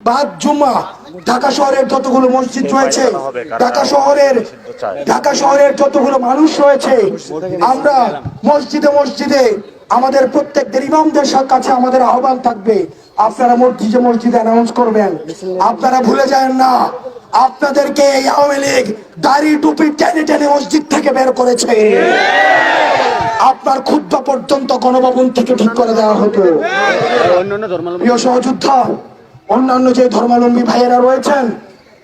বাদ জুম্মা ঢাকা শহরের যতগুলো মসজিদ রয়েছে ঢাকা শহরের ঢাকা শহরের যতগুলো মানুষ রয়েছে আমরা মসজিদে মসজিদে আমাদের প্রত্যেকদের ইমামদের কাছে আমাদের আহ্বান থাকবে। আপনারা মসজিদে মসজিদে অ্যানাউন্স করবেন। আপনারা ভুলে যান না আপনাদেরকে এই আওয়ামী লীগ দাড়ি টুপি টেনে টেনে মসজিদ থেকে বের করেছে। আপনার ক্ষুদ্র পর্যন্ত গণভবন থেকে ঠিক করে দেওয়া হতো। অন্যান্য প্রিয় সহযোদ্ধা অন্যান্য যে ধর্মাবলম্বী ভাইয়েরা রয়েছেন,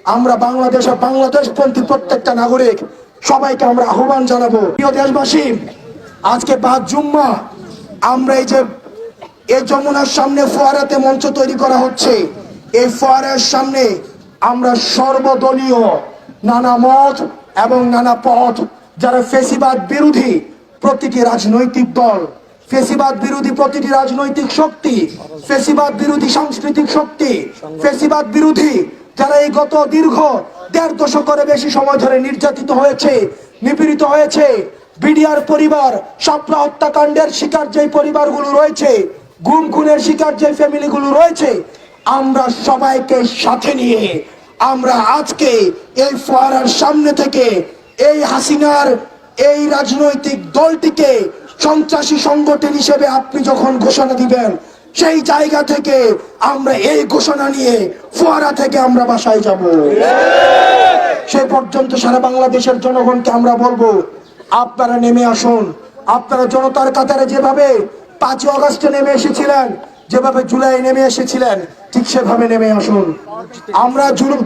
আমরা বাংলাদেশ আর বাংলাদেশপন্থী প্রত্যেকটা নাগরিক, সবাইকে আমরা আহ্বান জানাব। প্রিয় দেশবাসী, আজকে পাঁচ জুম্মা, আমরা এই যে এই যমুনার সামনে ফোয়ারাতে মঞ্চ তৈরি করা হচ্ছে, এই ফোয়ারার সামনে আমরা সর্বদলীয় নানা মত এবং নানা পথ, যারা ফেসিবাদ বিরোধী প্রতিটি রাজনৈতিক দল ফেসিবাদ বিরোধী প্রতিটি রাজনৈতিক শক্তি, ফেসিবাদ বিরোধী সাংস্কৃতিক শক্তি, ফেসিবাদ বিরোধী যারা এই গত দীর্ঘ দেড় দশকের বেশি সময় ধরে নির্যাতিত হয়েছে, নিপীড়িত হয়েছে, বিডিআর পরিবার সাপলা হত্যাকাণ্ডের শিকার যে পরিবারগুলো রয়েছে, গুম খুনের শিকার যে ফ্যামিলিগুলো রয়েছে, আমরা সবাইকে সাথে নিয়ে, আমরা আজকে এই ফোয়ারার সামনে থেকে এই হাসিনার এই রাজনৈতিক দলটিকে সন্ত্রাসী সংগঠন হিসেবে আপনি যখন ঘোষণা দিবেন, সেই জায়গা থেকে আমরা এই ঘোষণা নিয়ে ফোয়ারা থেকে আমরা বাসায় যাব। সে পর্যন্ত সারা বাংলাদেশের জনগণকে আমরা বলব, আপনারা নেমে আসুন। আপনারা জনতার কাতারে যেভাবে পাঁচই অগস্টে নেমে এসেছিলেন, যেভাবে জুলাই নেমে এসেছিলেন, ঠিক সেভাবে নেমে আসুন। আমরা জুলুম